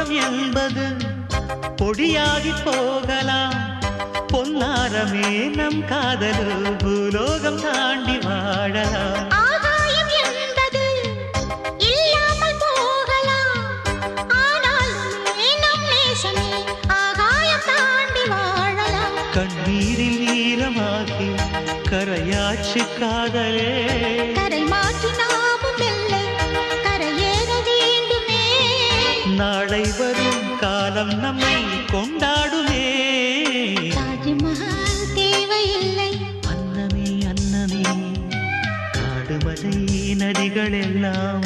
பூலோகம் என்பது பொடியாகி போகலாம். பொன்னாரமே நம் காதலு பூலோகம் தாண்டி வாழலாம். கண்ணீரில் கரையாச்சு காதலே. கரை மாற்றி நாளை வரும் காலம் நம்மை கொண்டாடுமே. தாஜ்மஹால் தேவையில்லை. அன்னமே அன்னமே காடுமலை நதிகள் எல்லாம்